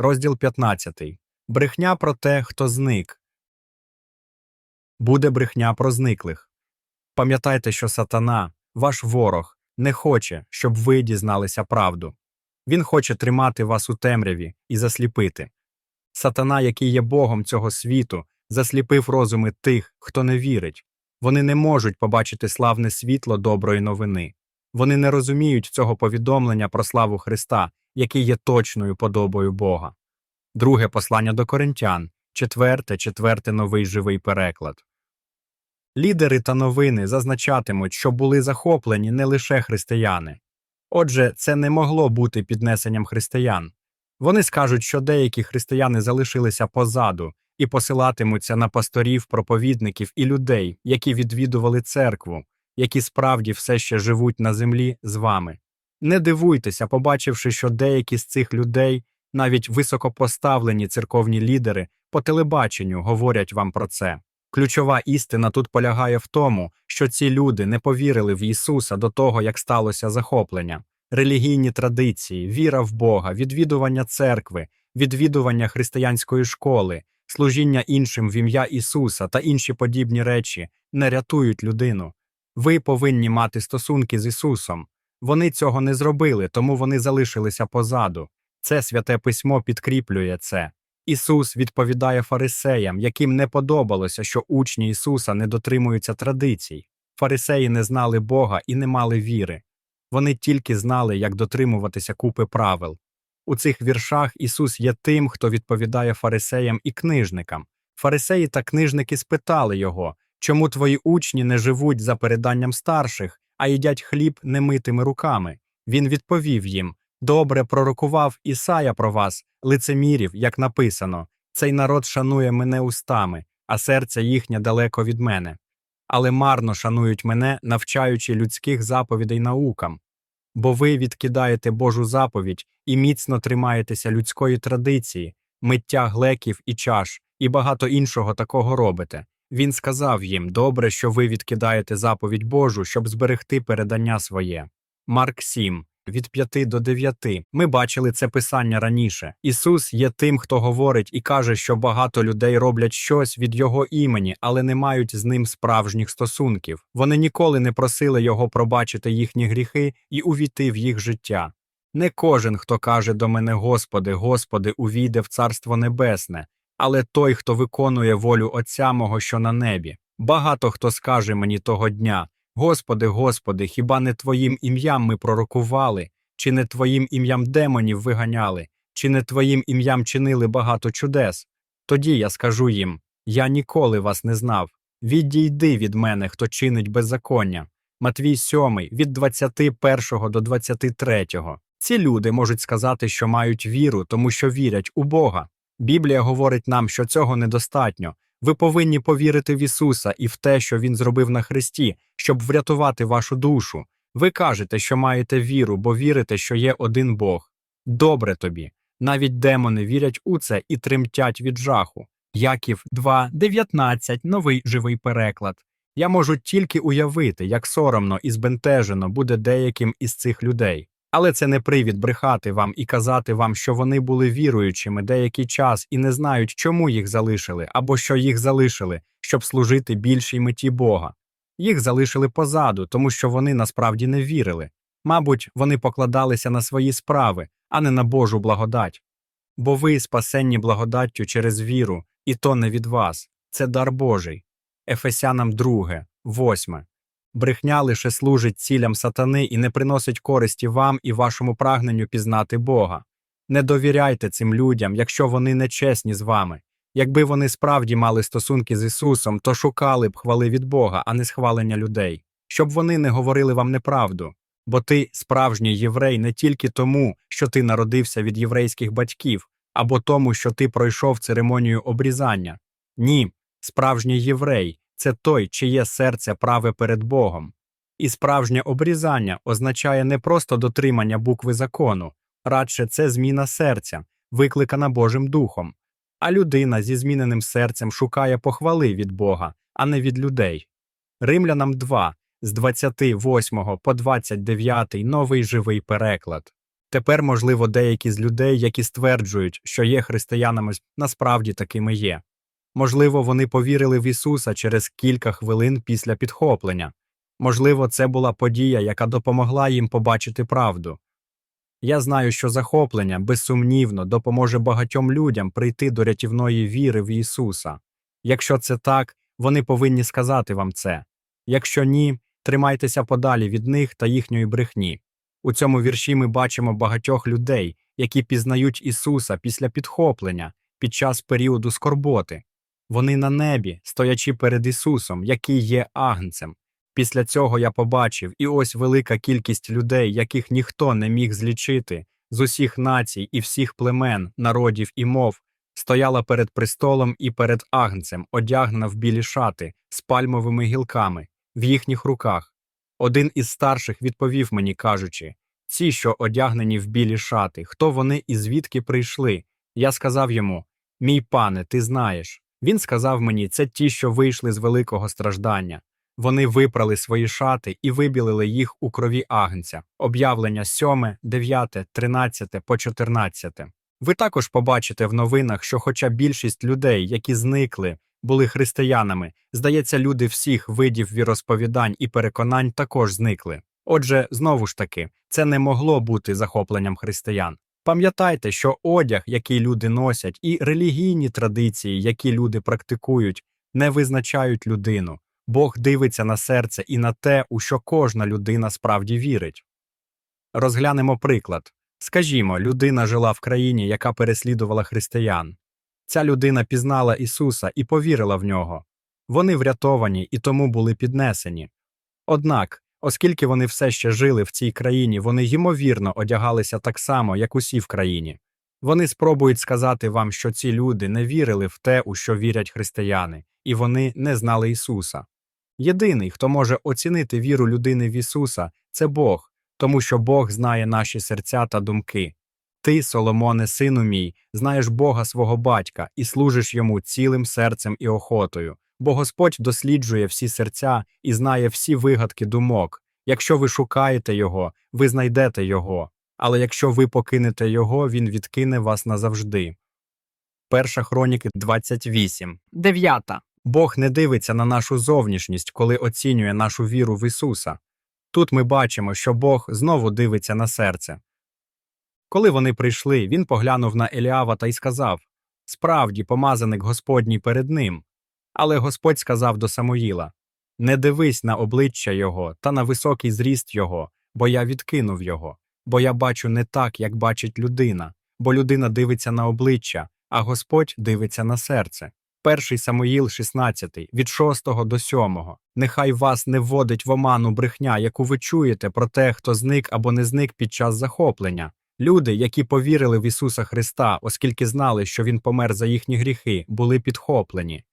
розділ 15. Брехня про те, хто зник. Буде брехня про зниклих. Пам'ятайте, що сатана, ваш ворог, не хоче, щоб ви дізналися правду. Він хоче тримати вас у темряві і засліпити. Сатана, який є Богом цього світу, засліпив розуми тих, хто не вірить. Вони не можуть побачити славне світло доброї новини. Вони не розуміють цього повідомлення про славу Христа, який є точною подобою Бога. Друге послання до Коринтян, четверте, четверте новий живий переклад. Лідери та новини зазначатимуть, що були захоплені не лише християни. Отже, це не могло бути піднесенням християн. Вони скажуть, що деякі християни залишилися позаду і посилатимуться на пасторів, проповідників і людей, які відвідували церкву, які справді все ще живуть на землі з вами. Не дивуйтеся, побачивши, що деякі з цих людей, навіть високопоставлені церковні лідери, по телебаченню говорять вам про це. Ключова істина тут полягає в тому, що ці люди не повірили в Ісуса до того, як сталося захоплення. Релігійні традиції, віра в Бога, відвідування церкви, відвідування християнської школи, служіння іншим в ім'я Ісуса та інші подібні речі не рятують людину. Ви повинні мати стосунки з Ісусом. Вони цього не зробили, тому вони залишилися позаду. Це святе письмо підкріплює це. Ісус відповідає фарисеям, яким не подобалося, що учні Ісуса не дотримуються традицій. Фарисеї не знали Бога і не мали віри. Вони тільки знали, як дотримуватися купи правил. У цих віршах Ісус є тим, хто відповідає фарисеям і книжникам. Фарисеї та книжники спитали його, чому твої учні не живуть за переданням старших, а їдять хліб немитими руками. Він відповів їм Добре пророкував Ісая про вас, лицемірів, як написано цей народ шанує мене устами, а серце їхнє далеко від мене. Але марно шанують мене, навчаючи людських заповідей наукам. Бо ви відкидаєте Божу заповідь і міцно тримаєтеся людської традиції, миття глеків і чаш, і багато іншого такого робите. Він сказав їм добре, що ви відкидаєте заповідь Божу, щоб зберегти передання своє. Марк 7, від 5 до 9. Ми бачили це писання раніше. Ісус є тим, хто говорить і каже, що багато людей роблять щось від Його імені, але не мають з ним справжніх стосунків. Вони ніколи не просили Його пробачити їхні гріхи і увійти в їх життя. Не кожен, хто каже до мене Господи, Господи, увійде в Царство Небесне, але той, хто виконує волю Отця мого, що на небі. Багато хто скаже мені того дня Господи, Господи, хіба не Твоїм ім'ям ми пророкували, чи не Твоїм ім'ям демонів виганяли, чи не Твоїм ім'ям чинили багато чудес? Тоді я скажу їм Я ніколи вас не знав. Відійди від мене, хто чинить беззаконня. Матвій 7, від 21 до 23. Ці люди можуть сказати, що мають віру, тому що вірять у Бога. Біблія говорить нам, що цього недостатньо. Ви повинні повірити в Ісуса і в те, що Він зробив на Христі, щоб врятувати вашу душу. Ви кажете, що маєте віру, бо вірите, що є один Бог. Добре тобі. Навіть демони вірять у це і тремтять від жаху. Яків 2.19, новий живий переклад. Я можу тільки уявити, як соромно і збентежено буде деяким із цих людей. Але це не привід брехати вам і казати вам, що вони були віруючими деякий час і не знають, чому їх залишили, або що їх залишили, щоб служити більшій меті Бога. Їх залишили позаду, тому що вони насправді не вірили. Мабуть, вони покладалися на свої справи, а не на Божу благодать. Бо ви спасенні благодаттю через віру, і то не від вас, це дар Божий. Ефесянам 2, 8. Брехня лише служить цілям сатани і не приносить користі вам і вашому прагненню пізнати Бога. Не довіряйте цим людям, якщо вони не чесні з вами. Якби вони справді мали стосунки з Ісусом, то шукали б хвали від Бога, а не схвалення людей, щоб вони не говорили вам неправду. Бо ти справжній єврей не тільки тому, що ти народився від єврейських батьків, або тому, що ти пройшов церемонію обрізання. Ні, справжній єврей це той, чиє серце праве перед Богом. І справжнє обрізання означає не просто дотримання букви закону, радше це зміна серця, викликана Божим Духом. А людина зі зміненим серцем шукає похвали від Бога, а не від людей. Римлянам 2, з 28 по 29 новий живий переклад. Тепер, можливо, деякі з людей, які стверджують, що є християнами, насправді такими є. Можливо, вони повірили в Ісуса через кілька хвилин після підхоплення. Можливо, це була подія, яка допомогла їм побачити правду. Я знаю, що захоплення, безсумнівно, допоможе багатьом людям прийти до рятівної віри в Ісуса. Якщо це так, вони повинні сказати вам це. Якщо ні, тримайтеся подалі від них та їхньої брехні. У цьому вірші ми бачимо багатьох людей, які пізнають Ісуса після підхоплення, під час періоду скорботи. Вони на небі, стоячи перед Ісусом, який є агнцем. Після цього я побачив, і ось велика кількість людей, яких ніхто не міг злічити, з усіх націй і всіх племен, народів і мов, стояла перед престолом і перед агнцем, одягнена в білі шати з пальмовими гілками, в їхніх руках. Один із старших відповів мені, кажучи ці, що одягнені в білі шати, хто вони і звідки прийшли? Я сказав йому Мій пане, ти знаєш. Він сказав мені, це ті, що вийшли з великого страждання. Вони випрали свої шати і вибілили їх у крові агнця. Об'явлення 7, 9, 13 по 14. Ви також побачите в новинах, що хоча більшість людей, які зникли, були християнами, здається, люди всіх видів віросповідань і переконань також зникли. Отже, знову ж таки, це не могло бути захопленням християн. Пам'ятайте, що одяг, який люди носять, і релігійні традиції, які люди практикують, не визначають людину. Бог дивиться на серце і на те, у що кожна людина справді вірить. Розглянемо приклад. Скажімо, людина жила в країні, яка переслідувала християн. Ця людина пізнала Ісуса і повірила в нього. Вони врятовані і тому були піднесені. Однак, оскільки вони все ще жили в цій країні, вони ймовірно одягалися так само, як усі в країні. Вони спробують сказати вам, що ці люди не вірили в те, у що вірять християни, і вони не знали Ісуса. Єдиний, хто може оцінити віру людини в Ісуса, це Бог, тому що Бог знає наші серця та думки. Ти, Соломоне, сину мій, знаєш Бога свого батька і служиш йому цілим серцем і охотою, бо Господь досліджує всі серця і знає всі вигадки думок. Якщо ви шукаєте його, ви знайдете його, але якщо ви покинете його, він відкине вас назавжди. Перша хроніки 28. Дев'ята. Бог не дивиться на нашу зовнішність, коли оцінює нашу віру в Ісуса. Тут ми бачимо, що Бог знову дивиться на серце. Коли вони прийшли, він поглянув на Еліава та й сказав Справді, помазаник Господній перед ним. Але Господь сказав до Самуїла Не дивись на обличчя його та на високий зріст його, бо я відкинув його, бо я бачу не так, як бачить людина, бо людина дивиться на обличчя, а Господь дивиться на серце. Перший Самуїл 16, від 6 до 7. Нехай вас не вводить в оману брехня, яку ви чуєте про те, хто зник або не зник під час захоплення. Люди, які повірили в Ісуса Христа, оскільки знали, що Він помер за їхні гріхи, були підхоплені.